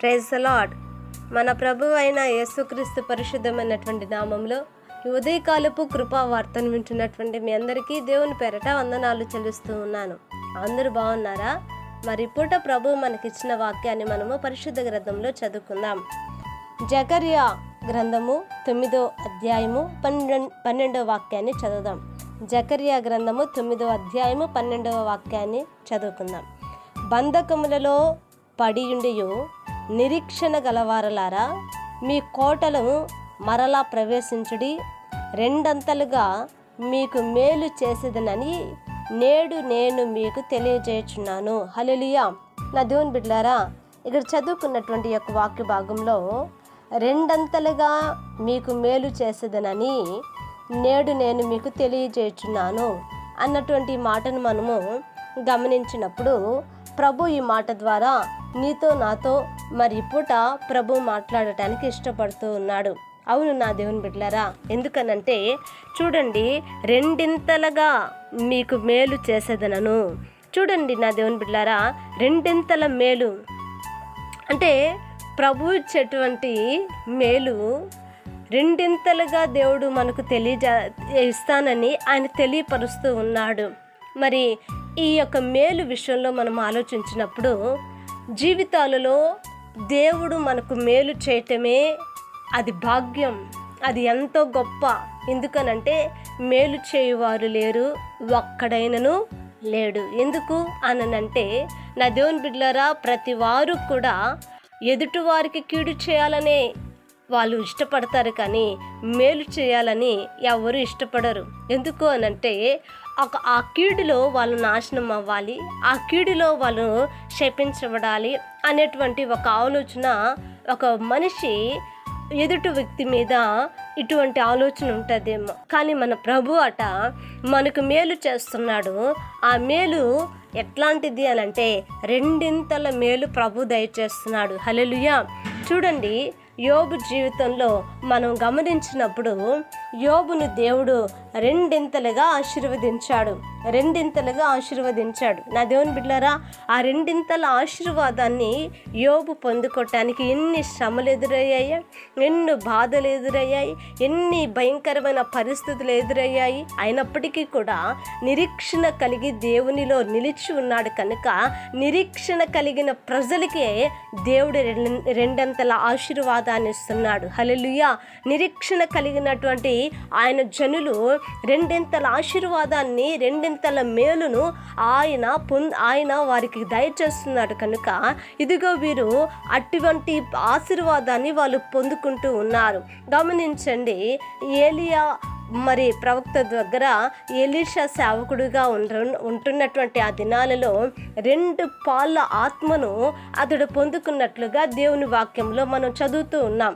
Praise lord మన ప్రభు అయిన యేసుక్రీస్తు పరిశుద్ధమైనటువంటి నామంలో ఉదయకాలపు కృపా వార్తను వింటున్నటువంటి మీ అందరికీ దేవుని పెరట వందనాలు చెల్లిస్తూ ఉన్నాను. అందరూ బాగున్నారా? మరి పూట ప్రభు మనకిచ్చిన వాక్యాన్ని మనము పరిశుద్ధ గ్రంథంలో చదువుకుందాం. జకర్యా గ్రంథము తొమ్మిదో అధ్యాయము పన్నెండు పన్నెండవ వాక్యాన్ని చదువుదాం. జకర్యా గ్రంథము తొమ్మిదో అధ్యాయము పన్నెండవ వాక్యాన్ని చదువుకుందాం. బంధకములలో పడియుండియు నిరీక్షణ గలవారలారా మీ కోటలను మరలా ప్రవేశించుడి. రెండంతలుగా మీకు మేలు చేసేదనని నేడు నేను మీకు తెలియజేయుచున్నాను. హలలియా నా దేవుని బిడ్డలారా ఇక్కడ చదువుకున్నటువంటి యొక్క వాక్య భాగంలో రెండంతలుగా మీకు మేలు చేసేదనని నేడు నేను మీకు తెలియజేయుచున్నాను అన్నటువంటి మాటను మనము గమనించినప్పుడు ప్రభు ఈ మాట ద్వారా నీతో నాతో మరి పూట ప్రభు మాట్లాడటానికి ఇష్టపడుతూ ఉన్నాడు. అవును నా దేవుని బిడ్డలారా ఎందుకనంటే చూడండి రెండింతలుగా మీకు మేలు చేసేదనను. చూడండి నా దేవుని బిడ్డలారా రెండింతల మేలు. అంటే ప్రభు ఇచ్చేటువంటి మేలు రెండింతలుగా దేవుడు మనకు తెలియజే ఇస్తానని ఆయన తెలియపరుస్తూ ఉన్నాడు. మరి ఈ యొక్క మేలు విషయంలో మనం ఆలోచించినప్పుడు జీవితాలలో దేవుడు మనకు మేలు చేయటమే అది భాగ్యం. అది ఎంతో గొప్ప. ఎందుకనంటే మేలు చేయువారు లేరు ఒక్కడైనను లేడు. ఎందుకు అననంటే నా దేవుని బిడ్డలారా ప్రతి వారు కూడా ఎదుటివారికి కీడు చేయాలనే వాళ్ళు ఇష్టపడతారు కానీ మేలు చేయాలని ఎవరు ఇష్టపడరు. ఎందుకు అనంటే ఒక ఆ కీడులో వాళ్ళు నాశనం అవ్వాలి ఆ కీడులో వాళ్ళు శపించబడాలి అనేటువంటి ఒక ఆలోచన ఒక మనిషి ఎదుటి వ్యక్తి మీద ఇటువంటి ఆలోచన ఉంటుందేమో. కానీ మన ప్రభు అట మనకు మేలు చేస్తున్నాడు. ఆ మేలు ఎట్లాంటిది అని అంటే రెండింతల మేలు ప్రభు దయచేస్తున్నాడు. హలెలుయా చూడండి యోగు జీవితంలో మనం గమనించినప్పుడు యోబును దేవుడు రెండింతలుగా ఆశీర్వదించాడు. రెండింతలుగా ఆశీర్వదించాడు. నా దేవుని బిడ్డలారా ఆ రెండింతల ఆశీర్వాదాన్ని యోబు పొందుకోవటానికి ఎన్ని శ్రమలు ఎదురయ్యాయి ఎన్ని బాధలు ఎదురయ్యాయి ఎన్ని భయంకరమైన పరిస్థితులు ఎదురయ్యాయి. అయినప్పటికీ కూడా నిరీక్షణ కలిగి దేవునిలో నిలిచి ఉన్నాడు కనుక నిరీక్షణ కలిగిన ప్రజలకే దేవుడు రెండంతల ఆశీర్వాదాన్ని ఇస్తున్నాడు. హలలుయ నిరీక్షణ కలిగినటువంటి ఆయన జనులు రెండింతల ఆశీర్వాదాన్ని రెండింతల మేలును ఆయన పొంద ఆయన వారికి దయచేస్తున్నాడు. కనుక ఇదిగో వీరు అటువంటి ఆశీర్వాదాన్ని వాళ్ళు పొందుకుంటూ ఉన్నారు. గమనించండి ఏలియా మరి ప్రవక్త దగ్గర ఎలీషా సేవకుడుగా ఉండ ఉంటున్నటువంటి ఆ దినాలలో రెండు పాళ్ళ ఆత్మను అతడు పొందుకున్నట్లుగా దేవుని వాక్యంలో మనం చదువుతూ ఉన్నాం.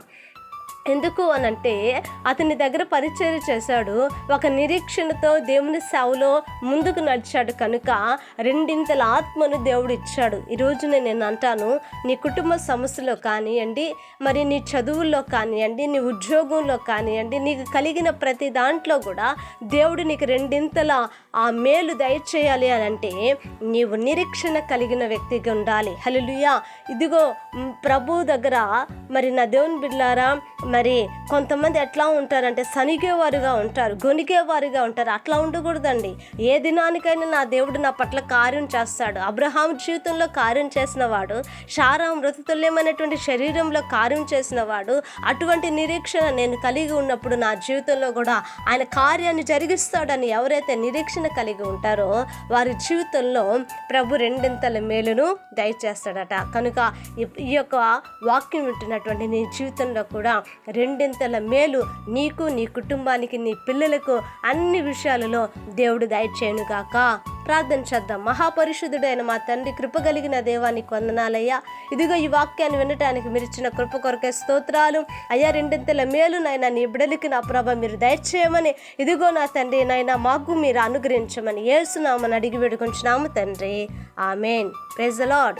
ఎందుకు అనంటే అతని దగ్గర పరిచయం చేశాడు. ఒక నిరీక్షణతో దేవుని సేవలో ముందుకు నడిచాడు కనుక రెండింతల ఆత్మను దేవుడు ఇచ్చాడు. ఈరోజు నేను అంటాను నీ కుటుంబ సమస్యలో కానివ్వండి మరి నీ చదువుల్లో కానివ్వండి నీ ఉద్యోగంలో కానివ్వండి నీకు కలిగిన ప్రతి దాంట్లో కూడా దేవుడు నీకు రెండింతల ఆ మేలు దయచేయాలి అని అంటే నీవు నిరీక్షణ కలిగిన వ్యక్తిగా ఉండాలి. హల్లెలూయా. ఇదిగో ప్రభు దగ్గర మరి నా దేవుని బిడ్లారా మరి కొంతమంది ఎట్లా ఉంటారంటే సనిగేవారుగా ఉంటారు గొనిగేవారుగా ఉంటారు. అట్లా ఉండకూడదండి. ఏ దినానికైనా నా దేవుడు నా పట్ల కార్యం చేస్తాడు. అబ్రహాం జీవితంలో కార్యం చేసిన వాడు శారా మృతతుల్యమైనటువంటి శరీరంలో కార్యం చేసిన వాడు అటువంటి నిరీక్షణ నేను కలిగి ఉన్నప్పుడు నా జీవితంలో కూడా ఆయన కార్యాన్ని జరిగిస్తాడని ఎవరైతే నిరీక్షణ కలిగి ఉంటారో వారి జీవితంలో ప్రభు రెండింతల మేలును దయచేస్తాడట. కనుక ఈ- ఈ యొక్క వాక్యం వింటున్నటువంటి నీ జీవితంలో కూడా రెండింతల మేలు నీకు నీ కుటుంబానికి నీ పిల్లలకు అన్ని విషయాలలో దేవుడు దయచేయనుగాక ప్రార్థన చేద్దాం. మహాపరిశుద్ధుడైన మా తండ్రి కృప కలిగిన దేవానికి వందనాలయ్యా. ఇదిగో ఈ వాక్యాన్ని వినటానికి మీరు ఇచ్చిన కృప కొరకే స్తోత్రాలు. అయ్యా రెండింతల మేలు నాయన నీ బిడలికి నా ప్రభ మీరు దయచేయమని. ఇదిగో నా తండ్రి నాయన మాకు మీరు అనుగ్రహించమని ఏసునామని అడిగి వేడుకుంటున్నాము తండ్రి. ఆమెన్. Praise Lord.